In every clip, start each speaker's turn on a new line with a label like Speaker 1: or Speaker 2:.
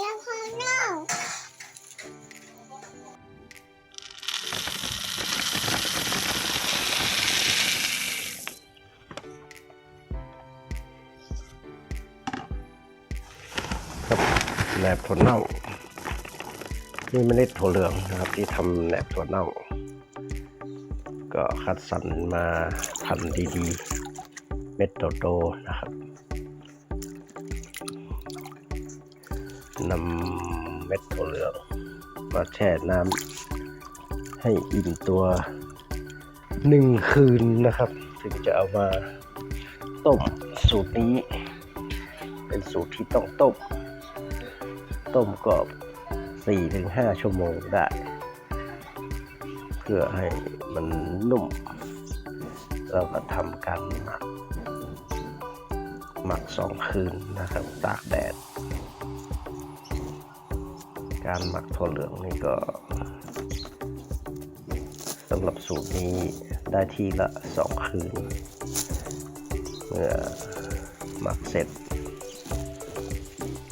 Speaker 1: เรียกพ่อเน่า
Speaker 2: แหนบถั่วเน่า นี่ไม่ได้ถั่วเหลืองนะครับที่ทำแหนบถั่วเน่า ก็คัดสรรมาพันธุ์ดีๆ เม็ดโตๆนะครับ นำเม็ดถั่วเหลืองมาแช่น้ำให้อิ่มตัวหนึ่งคืนนะครับ ถึงจะเอามาต้มสูตรนี้ เป็นสูตรที่ต้องต้ม ต้มกรอบ 4-5 ชั่วโมงได้ เพื่อให้มันนุ่ม เราก็ทำการหมักหมักสองคืนนะครับ ตากแดด การหมักถั่วเหลืองนี่ก็สำหรับสูตรนี้ได้ที่ละสองคืน เมื่อหมักเสร็จ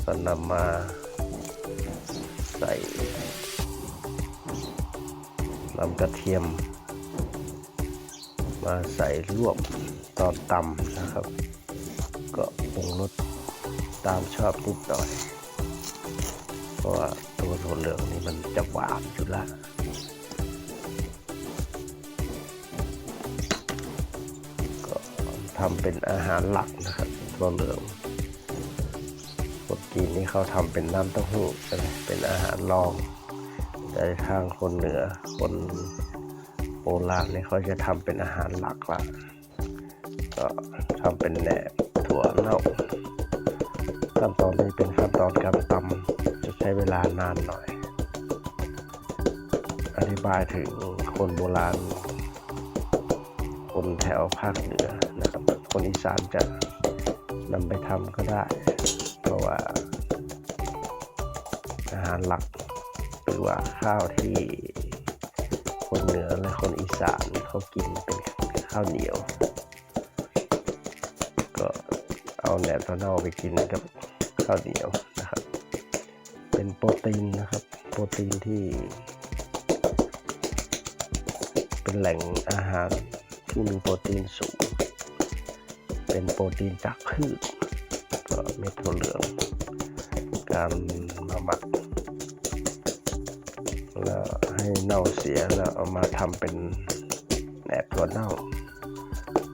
Speaker 2: ก็นำมาใส่ลำกระเทียม มาใส่ลวกตอนตำนะครับ ก็ปรุงรสตามชอบนิดหน่อยเพราะว่า ถั่วเหลืองนี่มันจะหวานอยู่ล้วก็ทำเป็นอาหารหลักนะครับถั่วเหลืองคนจีนนี่เขาทำเป็นน้ำเต้าหู้เป็นอาหารรอง แต่ทางคนเหนือคนโบราณนี่เขาจะทำเป็นอาหารหลักละก็ทำเป็นแหนบถั่วเน่าขั้นตอนนี้เป็นขั้นตอนการตำ จะใช้เวลานานหน่อย อธิบายถึงคนโบราณ คนแถวภาคเหนือนะครับ คนอีสานจะนำไปทำก็ได้ เพราะว่าอาหารหลักหรือว่าข้าวที่คนเหนือและคนอีสานเขากินเป็นข้าวเหนียว ก็เอาแหนมตะเน่าไปกินกับข้าวเหนียว เป็นโปรตีนนะครับ โปรตีนที่ เป็นแหล่งอาหารที่มีโปรตีนสูง เป็นโปรตีนจากพืชก็เม็ดถั่วเหลือง การมาหมักแล้วให้เน่าเสียแล้วเอามาทำเป็นแหนบถั่วเน่า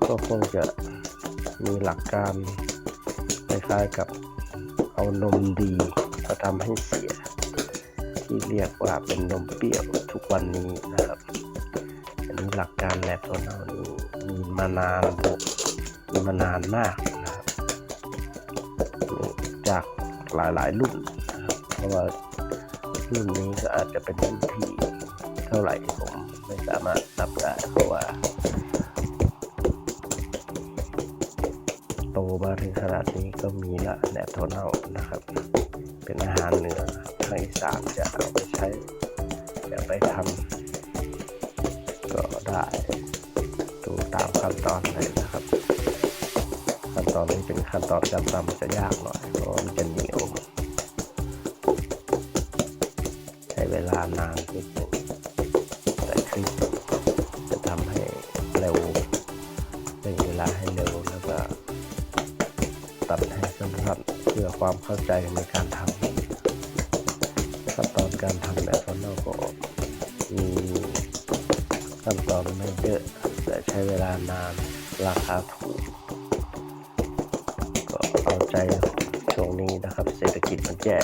Speaker 2: ก็คงจะมีหลักการคล้ายๆกับเอานมดี มาทำให้เสีย ที่เรียกว่าเป็นนมเปรี้ยวทุกวันนี้นะครับ อันนี้หลักการแหนบถั่วเน่านี้มีมานานมีมานานมากนะครับจากหลายๆรุ่นนะครับเพราะว่ารุ่นนี้ก็อาจจะเป็นรุ่นที่เท่าไหร่ผมไม่สามารถนับได้เพราะว่าโตมาถึงขนาดนี้ก็มีละแหนบถั่วเน่านะครับ เป็นอาหารเหนือทางอีสานจะเอาไปใช้จะไปทำก็ได้ดูตามขั้นตอนเลยนะครับ ขั้นตอนนี้เป็นขั้นตอนการตำจะยากหน่อยเพราะมันจะเหนียวใช้เวลานานนิดหนึงแต่คลิปจะทำให้เร็วเร่งเวลาให้เร็วแล้วก็ตัดให้สั้นๆ พื่อความเข้าใจในการทำขั้นตอนการทำแบบฟอนเนก็มีขั้นตอนไม่เยอะแต่ใช้เวลานานราคาถูก ก็เอาใจช่วงนี้นะครับ เศรษฐกิจมันแย่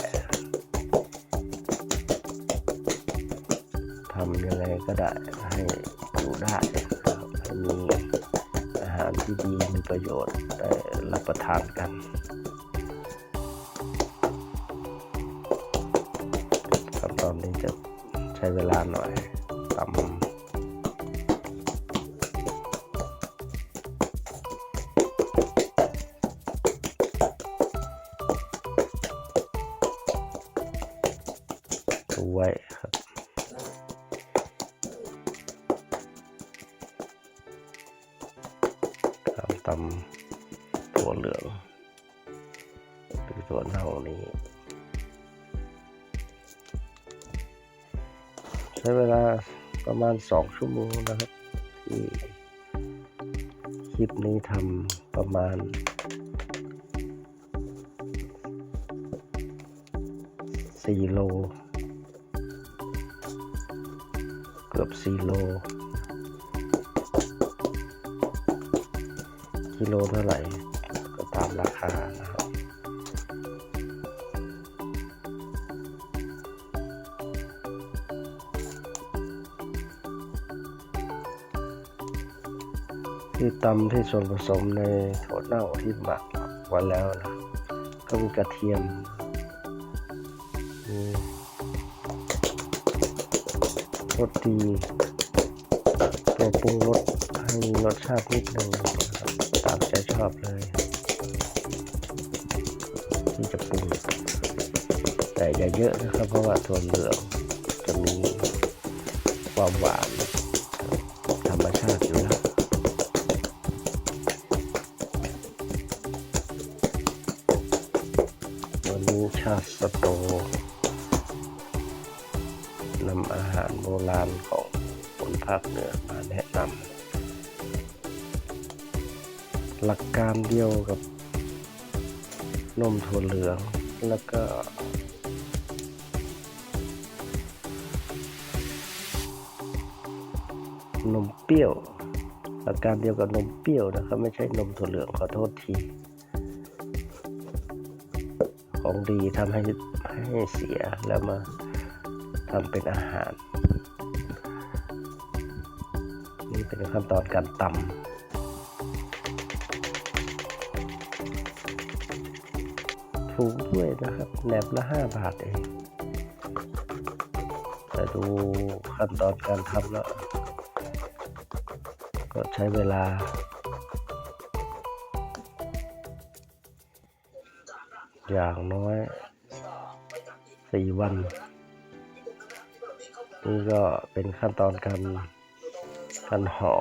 Speaker 2: ทำยังไงก็ได้ให้อยู่ได้นะครับให้มีอาหารที่ดีมีประโยชน์ได้รับประทานกัน นี้จะใช้เวลาหน่อยตำไว้ครับตามตำถั่วเหลืองหรือถั่วเน่านี้ ช้เวลาประมาณสองชั่วโมงนะครับ ที่คลิปนี้ทำประมาณสี่โล เกือบสี่โล กิโลเท่าไหร่ก็ตามราคานะครับ ที่ตำที่ส่วนผสมในถั่วเน่าที่หมักไว้แล้วนะก็มีกระเทียมรสดีตัวปรุงรสให้มีรสชาตินิดนึงตามใจชอบเลย ที่จะปรุง แต่อย่าเยอะนะครับ เพราะว่าถั่วเหลืองจะมีความหวาน วันนี้ชาติสโตนำอาหารโบราณของคนภาคเหนือมาแนะนำหลักการเดียวกับนมถั่วเหลืองแล้วก็นมเปรี้ยวหลักการเดียวกับนมเปรี้ยวนะครับ ไม่ใช่นมถั่วเหลืองขอโทษที ของดีทำให้ให้เสียแล้วมาทำเป็นอาหาร นี่เป็นขั้นตอนการตำถูกด้วยนะครับแหนบละห้าบาทเองแต่ดูขั้นตอนการทำแล้วก็ใช้เวลา อย่างน้อยสี่วัน นี่ก็เป็นขั้นตอนการการห่อ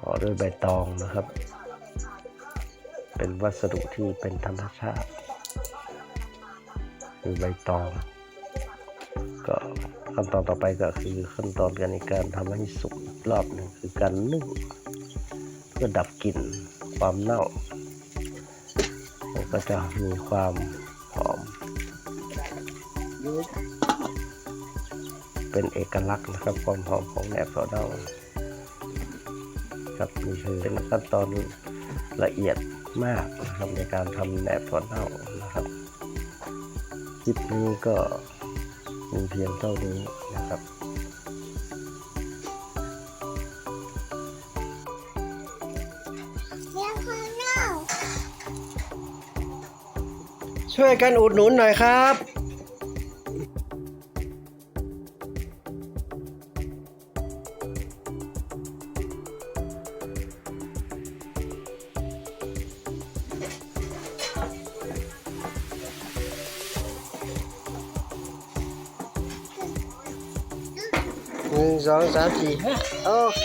Speaker 2: ห่อด้วยใบตองนะครับ เป็นวัสดุที่เป็นธรรมชาติ คือใบตอง ก็ขั้นตอนต่อไปก็คือขั้นตอนการในการทำให้สุกอีกรอบหนึ่งคือการนึ่งเพื่อดับกลิ่นความเน่า มันก็จะมีความหอม เป็นเอกลักษณ์นะครับความหอมของแหนบถั่วเน่าครับนี่คือเป็นขั้นตอนละเอียดมากนะครับในการทำแหนบถั่วเน่านะครับคลิปนี้ก็มีเพียงเท่านี้นะครับ ช่วยกันอุดหนุนหน่อยครับหนึ่งสองสามสี่ห้าโอเค